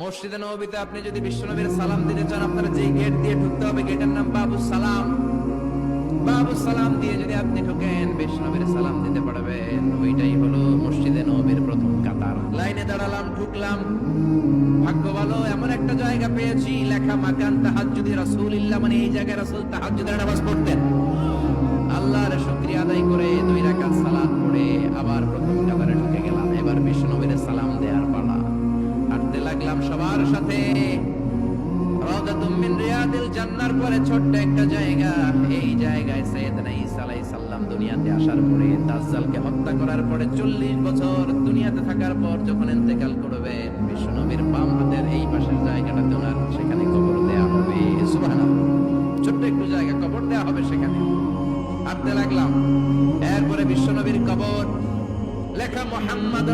মসজিদে নবীতে আপনি যদি বিশ্বনবীর সালাম দিতে চান, আপনার যে গেট দিয়ে ঢুকতে হবে গেটের নাম বাবু সালাম। বাবু সালাম দিয়ে যদি আপনি ঢোকেন বিষ্ণবীর সালাম দিতে পারবেন। ওইটাই হলো মসজিদে নবীর প্রথম কাতার। লাইনে দাঁড়ালাম, ঢুকলাম। ভাগ্য ভালো, এমন একটা জায়গা পেয়েছি, লেখা মাকান তাহাজ্জুদি রাসূলুল্লাহ মানে এই জায়গায় রাসূল তাহাজ্জুদের নামাজ পড়তেন। রাউদাতুম রিয়াদিল জান্নার পরে ছোট্ট একটা জায়গা। এই জায়গায় সাইয়েদনা ঈসা আলাইহিস সালাম দুনিয়াতে আসার পরে দাজ্জালকে হত্যা করার পরে 40 বছর দুনিয়াতে থাকার পর যখন ইন্তেকাল করবেন বিশ্বনবীর বাম হাতের এই পাশের জায়গাটাতে ওনার সেখানে কবর দেয়া হবে। ছোট্ট দেয়া হবে সেখানে। লাগলাম। এরপরে বিশ্বনবীর কবর। লেখা মোহাম্মদ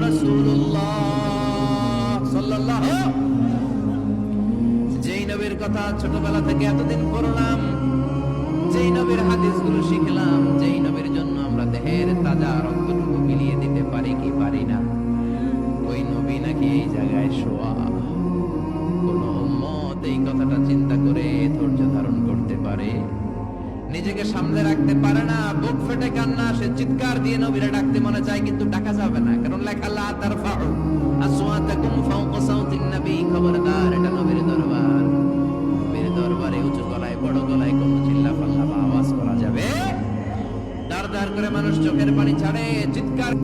কথা ছোটবেলা থেকে এতদিন পড়লাম যেই নবীর হাদিসগুলো শিখলাম, যেই নবীর জন্য আমরা দেহের তাজা রক্তটুকু মিলিয়ে দিতে পারি কি পারি না? ওই নবী নাকি এই জায়গায় শোয়া? এই কথাটা চিন্তা করে ধৈর্য ধারণ করতে পারে? নিজেকে সামনে রাখতে পারে না, বুক ফেটে কান্না, সে চিৎকার দিয়ে নবীরা ডাকতে মনে চায়, কিন্তু ডাকা যাবে না। কারণ লেখা লা তারফাউ। আদায় করব চিল্লা পাল্লা বা আওয়াজ করা যাবে। দার দার করে মানুষ চোখের পানি ছাড়ে, চিৎকার